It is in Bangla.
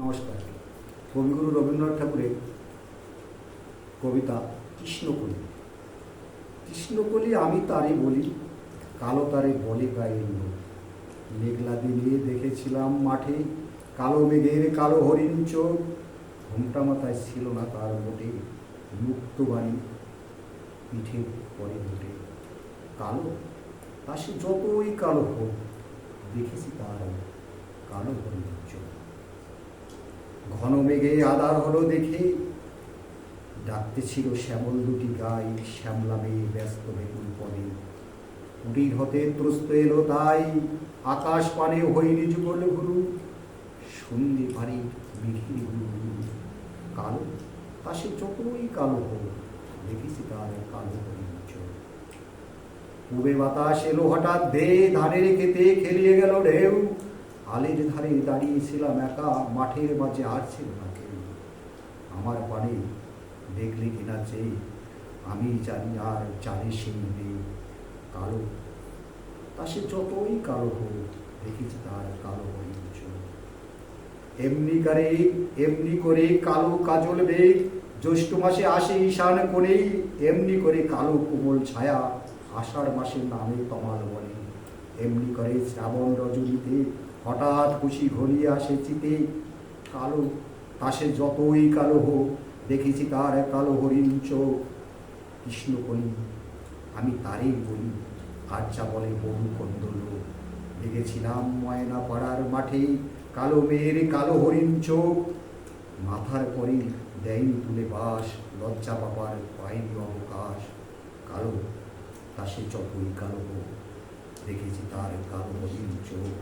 নমস্কার। কবিগুরু রবীন্দ্রনাথ ঠাকুরের কবিতা কৃষ্ণকলি। কৃষ্ণকলি আমি তারে বলি, কালো তারে বলে গায়ে মেঘলা দিনে দেখেছিলাম মাঠে কালো মেঘের কালো হরিণ চোখ। ঘুমটা মাথায় ছিল না তার মোটে মুক্ত বাড়ি পিঠে পরে মোটে কালো, তা সে যতই কালো হোক, দেখেছি তার কালো হরিণ চোখ। ঘন মেঘে আদার হলো দেখে। ডাকতে ছিল শ্যামল দুটি গাই, শ্যামলা মেয়ে ব্যস্ত বেগুন পদে। কুটির হতে ত্রস্ত এলো তাই, আকাশ পানে হইনি যুগল গুরু। সন্ধে ভারী মেঘির গুরু। কালো, তা সে যতই কালো হোক, দেখেছি তার কালো পূবে বাতাস এলো হঠাৎ, দে ধানের খেতে খেলিয়ে গেল ঢেউ। আলের ধারে দাঁড়িয়েছিলাম একা, মাঠের মাঝে আর ছিল না কেউ আমার পানে দেখলে কিনা চেয়ে আমি জানি আর জানে সেই মেয়ে কালো। তা সে যতই কালো হোক, দেখেছি তার কালো এমনি করে এমনি করে কালো কাজল বেগ জ্যৈষ্ঠ মাসে আসে ঈশান কোণেই এমনি করে কালো কোমল ছায়া, আষাঢ় মাসের নামে তমাল বলে এমনি করে শ্রাবণ রজনীতে হঠাৎ খুশি ঘনিয়ে আসে চিতে, কালো তাসে যতই কালো হোক, দেখেছি তার কালো হরিণ চোখ। কৃষ্ণকলি আমি তারই বলি, আর যা বলে বহু কন্দল দেখেছিলাম ময়না পাড়ার মাঠে, কালো মেয়ের কালো হরিণ চোখ। মাথার পরে দেয়নি তুলে বাস, লজ্জা পাবার পায়নি অবকাশ। কালো, তা সে যতই কালো হোক, দেখেছি তার কালো হরিণ চোখ।